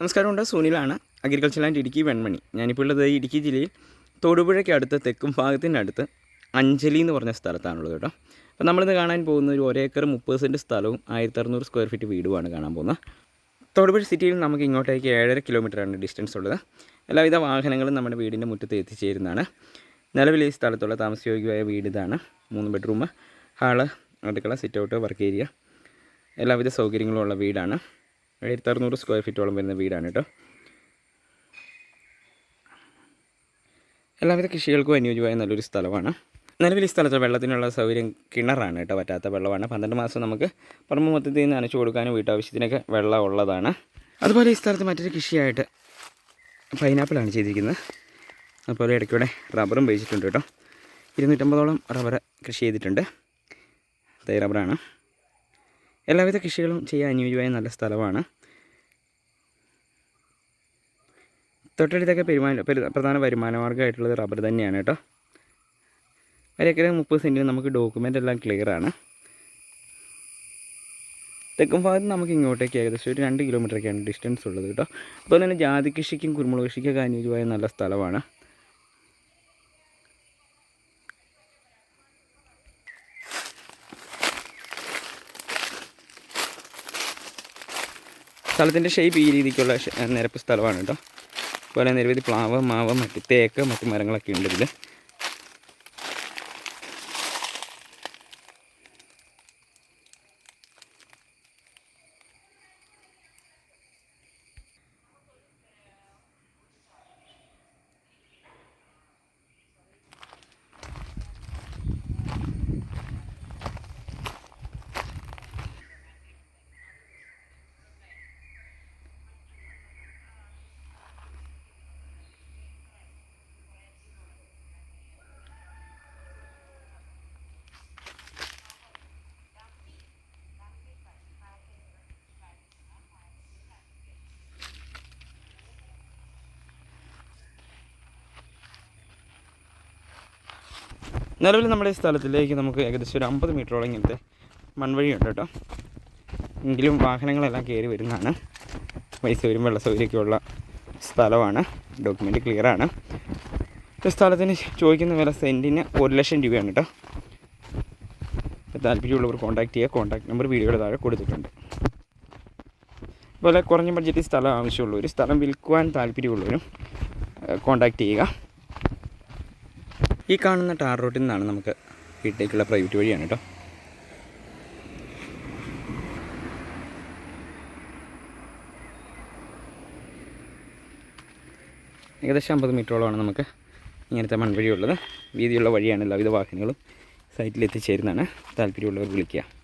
നമസ്കാരമുണ്ട്. സൂനിലാണ്. Agriculture and Idukki Venmani. ഞാനിപ്പോൾ ഉള്ളത് ഇടുക്കി ജില്ലയിൽ തൊടുപുഴയ്ക്ക് അടുത്ത് തെക്കും ഭാഗത്തിനടുത്ത് അഞ്ജലി എന്ന് പറഞ്ഞ സ്ഥലത്താണുള്ളത് കേട്ടോ. അപ്പോൾ നമ്മളിന്ന് കാണാൻ പോകുന്ന ഒരു ഒരേക്കർ മുപ്പത് സെന്റ് സ്ഥലവും ആയിരത്തി അറുന്നൂറ് സ്ക്വയർ ഫീറ്റ് വീടുമാണ് കാണാൻ പോകുന്നത്. തൊടുപുഴ സിറ്റിയിൽ നമുക്ക് ഇങ്ങോട്ടേക്ക് ഏഴര കിലോമീറ്ററാണ് ഡിസ്റ്റൻസ് ഉള്ളത്. എല്ലാവിധ വാഹനങ്ങളും നമ്മുടെ വീടിന്റെ മുറ്റത്ത് എത്തിച്ചേരുന്നതാണ്. നിലവിൽ ഈ സ്ഥലത്തുള്ള താമസയോഗ്യമായ വീട് ഇതാണ്. മൂന്ന് ബെഡ്റൂം ഹാൾ അടുക്കള സിറ്റ് ഔട്ട് വർക്ക് ഏരിയ എല്ലാവിധ സൗകര്യങ്ങളും ഉള്ള വീടാണ്. ആയിരത്തി അറുന്നൂറ് സ്ക്വയർ ഫീറ്റോളം വരുന്ന വീടാണ് കേട്ടോ എല്ലാവിധ കൃഷികൾക്കും അനുയോജ്യമായ നല്ലൊരു സ്ഥലമാണ്. നിലവിൽ ഈ സ്ഥലത്ത് വെള്ളത്തിനുള്ള സൗകര്യം കിണറാണ് കേട്ടോ പറ്റാത്ത വെള്ളമാണ്. പന്ത്രണ്ട് മാസം നമുക്ക് പറമ്പ് മൊത്തത്തിൽ നിന്ന് നനച്ചു കൊടുക്കാനും വീട്ടാവശ്യത്തിനൊക്കെ വെള്ളം ഉള്ളതാണ്. അതുപോലെ ഈ സ്ഥലത്ത് മറ്റൊരു കൃഷിയായിട്ട് പൈനാപ്പിളാണ് ചെയ്തിരിക്കുന്നത്. അതുപോലെ ഇടയ്ക്കൂടെ റബ്ബറും ഉപയോഗിച്ചിട്ടുണ്ട് കേട്ടോ ഇരുന്നൂറ്റമ്പതോളം റബ്ബർ കൃഷി ചെയ്തിട്ടുണ്ട്. തൈ റബ്ബറാണ്. എല്ലാവിധ കൃഷികളും ചെയ്യാൻ അനുയോജ്യമായ നല്ല സ്ഥലമാണ്. തൊട്ടടുത്തൊക്കെ പെരുമാന പ്രധാന വരുമാന മാർഗമായിട്ടുള്ളത് റബ്ബർ തന്നെയാണ് കേട്ടോ. ഒരേക്കര മുപ്പത് സെന്റിന് നമുക്ക് ഡോക്യുമെന്റ് എല്ലാം ക്ലിയർ ആണ്. തെക്കും ഭാഗത്ത് നമുക്ക് ഇങ്ങോട്ടേക്ക് ഏകദേശം ഒരു രണ്ട് കിലോമീറ്ററൊക്കെയാണ് ഡിസ്റ്റൻസ് ഉള്ളത് കേട്ടോ. അതുപോലെ തന്നെ ജാതി കൃഷിക്കും കുരുമുളക് കൃഷിക്കൊക്കെ അനുയോജ്യമായ നല്ല സ്ഥലമാണ്. സ്ഥലത്തിന്റെ ഷേപ്പ് ഈ രീതിക്കുള്ള നിരപ്പ് സ്ഥലമാണ് കേട്ടോ അതുപോലെ നിരവധി പ്ലാവ് മാവ് മറ്റ് തേക്ക് മറ്റ് മരങ്ങളൊക്കെ ഉണ്ട് ഇതിൽ നിലവിൽ നമ്മുടെ ഈ സ്ഥലത്തിലേക്ക് നമുക്ക് ഏകദേശം ഒരു അമ്പത് മീറ്ററോളം ഇങ്ങനത്തെ മൺവഴിയുണ്ട് കേട്ടോ. എങ്കിലും വാഹനങ്ങളെല്ലാം കയറി വരുന്നതാണ്. മൈസൂരും വെള്ള സൗകര്യമൊക്കെ ഉള്ള സ്ഥലമാണ് ഡോക്യുമെന്റ് ഈ സ്ഥലത്തിന് ചോദിക്കുന്ന വില സെന്റിന് ഒരു ലക്ഷം രൂപയാണ് കേട്ടോ. താല്പര്യമുള്ളവർ കോൺടാക്ട് ചെയ്യുക. കോൺടാക്ട് നമ്പർ വീഡിയോയുടെ താഴെ കൊടുത്തിട്ടുണ്ട്. അതുപോലെ കുറഞ്ഞ ബഡ്ജറ്റിൽ സ്ഥലം ആവശ്യമുള്ളവർ സ്ഥലം വിൽക്കുവാൻ താല്പര്യമുള്ളവരും കോൺടാക്ട് ചെയ്യുക. ഈ കാണുന്ന ടാർ റോഡിൽ നിന്നാണ് നമുക്ക് വീട്ടിലേക്കുള്ള പ്രൈവറ്റ് വഴിയാണ് കേട്ടോ. ഏകദേശം അമ്പത് മീറ്ററോളമാണ് നമുക്ക് ഇങ്ങനത്തെ മൺവഴിയുള്ളത്. വീതിയുള്ള വഴിയാണ് എല്ലാവിധ വാഹനങ്ങളും സൈറ്റിൽ എത്തിച്ചേരുന്നതാണ് താല്പര്യമുള്ളവർ വിളിക്കുക.